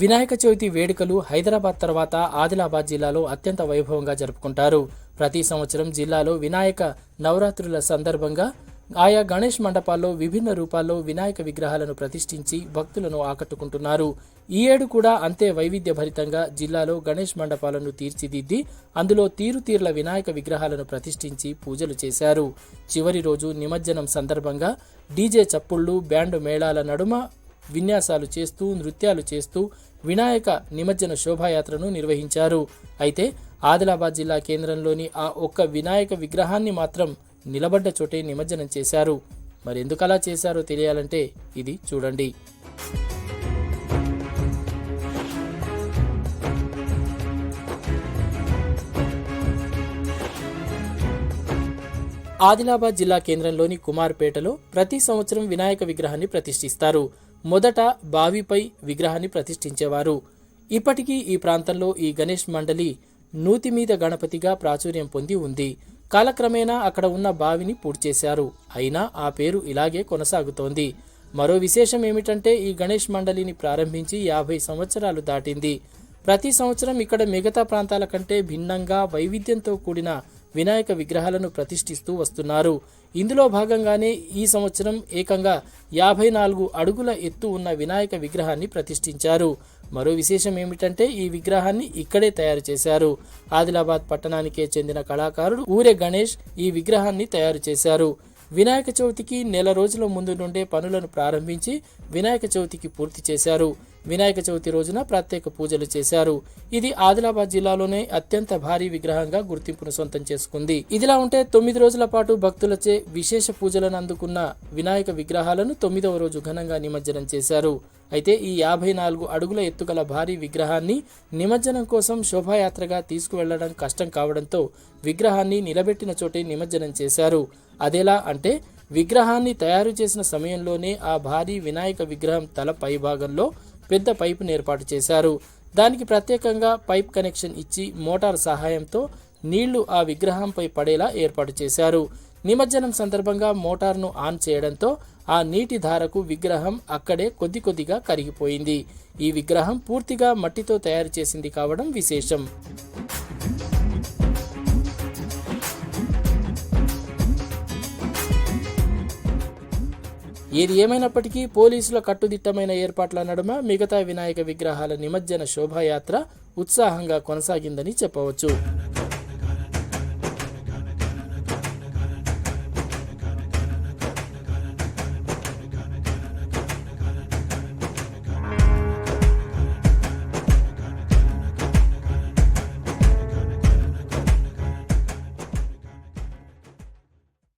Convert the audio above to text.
వినాయక చవితి వేడుకలు హైదరాబాద్ తర్వాత ఆదిలాబాద్ జిల్లాలో అత్యంత వైభవంగా జరుపుకుంటారు. ప్రతి సంవత్సరం జిల్లాలో వినాయక నవరాత్రుల సందర్భంగా ఆయా గణేష్ మండపాల్లో విభిన్న రూపాల్లో వినాయక విగ్రహాలను ప్రతిష్ఠించి భక్తులను ఆకట్టుకుంటున్నారు. ఈ ఏడు కూడా అంతే వైవిధ్యభరితంగా జిల్లాలో గణేష్ మండపాలను తీర్చిదిద్ది అందులో తీరుతీర్ల వినాయక విగ్రహాలను ప్రతిష్ఠించి పూజలు చేశారు. చివరి రోజు నిమజ్జనం సందర్భంగా డీజే చప్పుళ్ళు బ్యాండ్ మేళాల నడుమ విన్యాసాలు చేస్తూ నృత్యాలు చేస్తూ వినాయక నిమజ్జన శోభాయాత్రను నిర్వహించారు. అయితే ఆదిలాబాద్ జిల్లా కేంద్రంలోని ఆ ఒక్క వినాయక విగ్రహాన్ని మాత్రం నిలబడ్డ చోటే నిమజ్జనం చేశారు. మరెందుకలా చేశారో తెలియాలంటే ఇది చూడండి. ఆదిలాబాద్ జిల్లా కేంద్రంలోని కుమార్పేటలో ప్రతి సంవత్సరం వినాయక విగ్రహాన్ని ప్రతిష్ఠిస్తారు. మొదట బావిపై విగ్రహాన్ని ప్రతిష్ఠించేవారు. ఇప్పటికీ ఈ ప్రాంతంలో ఈ గణేష్ మండలి నూతి మీద గణపతిగా ప్రాచుర్యం పొంది ఉంది. కాలక్రమేణా అక్కడ ఉన్న బావిని పూడ్చేశారు అయినా ఆ పేరు ఇలాగే కొనసాగుతోంది. మరో విశేషం ఏమిటంటే ఈ గణేష్ మండలిని ప్రారంభించి యాభై సంవత్సరాలు దాటింది. ప్రతి సంవత్సరం ఇక్కడ మిగతా ప్రాంతాల కంటే భిన్నంగా వైవిధ్యంతో కూడిన వినాయక విగ్రహాలను ప్రతిష్ఠిస్తూ వస్తున్నారు. ఇందులో భాగంగానే ఈ సంవత్సరం ఏకంగా యాభై నాలుగు అడుగుల ఎత్తు ఉన్న వినాయక విగ్రహాన్ని ప్రతిష్ఠించారు. మరో విశేషం ఏమిటంటే ఈ విగ్రహాన్ని ఇక్కడే తయారు చేశారు. ఆదిలాబాద్ పట్టణానికే చెందిన కళాకారుడు ఊరే గణేష్ ఈ విగ్రహాన్ని తయారు చేశారు. వినాయక చవితికి నెల రోజుల ముందు నుండే పనులను ప్రారంభించి వినాయక చవితికి పూర్తి చేశారు. వినాయక చవితి రోజున ప్రత్యేక పూజలు చేశారు. ఇది ఆదిలాబాద్ జిల్లాలోనే అత్యంత భారీ విగ్రహంగా గుర్తింపును సొంతం చేసుకుంది. ఇదిలా ఉంటే తొమ్మిది రోజుల పాటు భక్తులచే విశేష పూజలను అందుకున్న వినాయక విగ్రహాలను తొమ్మిదవ రోజు ఘనంగా నిమజ్జనం చేశారు. అయితే ఈ యాభై నాలుగు అడుగుల ఎత్తుగల భారీ విగ్రహాన్ని నిమజ్జనం కోసం శోభాయాత్రగా తీసుకువెళ్ళడం కష్టం కావడంతో విగ్రహాన్ని నిలబెట్టిన చోటే నిమజ్జనం చేశారు. అదెలా అంటే విగ్రహాన్ని తయారు చేసిన సమయంలోనే ఆ భారీ వినాయక విగ్రహం తల పైభాగంలో పెద్ద పైపును ఏర్పాటు చేశారు. దానికి ప్రత్యేకంగా పైప్ కనెక్షన్ ఇచ్చి మోటార్ సహాయంతో నీళ్ళు ఆ విగ్రహంపై పడేలా ఏర్పాటు చేశారు. నిమజ్జనం సందర్భంగా మోటార్ను ఆన్ చేయడంతో ఆ నీటి ధారకు విగ్రహం అక్కడే కొద్ది కొద్దిగా కరిగిపోయింది. ఈ విగ్రహం పూర్తిగా మట్టితో తయారు చేసింది కావడం విశేషం. ఏది ఏమైనప్పటికీ పోలీసుల కట్టుదిట్టమైన ఏర్పాట్ల నడుమ మిగతా వినాయక విగ్రహాల నిమజ్జన శోభాయాత్ర ఉత్సాహంగా కొనసాగిందని చెప్పవచ్చు.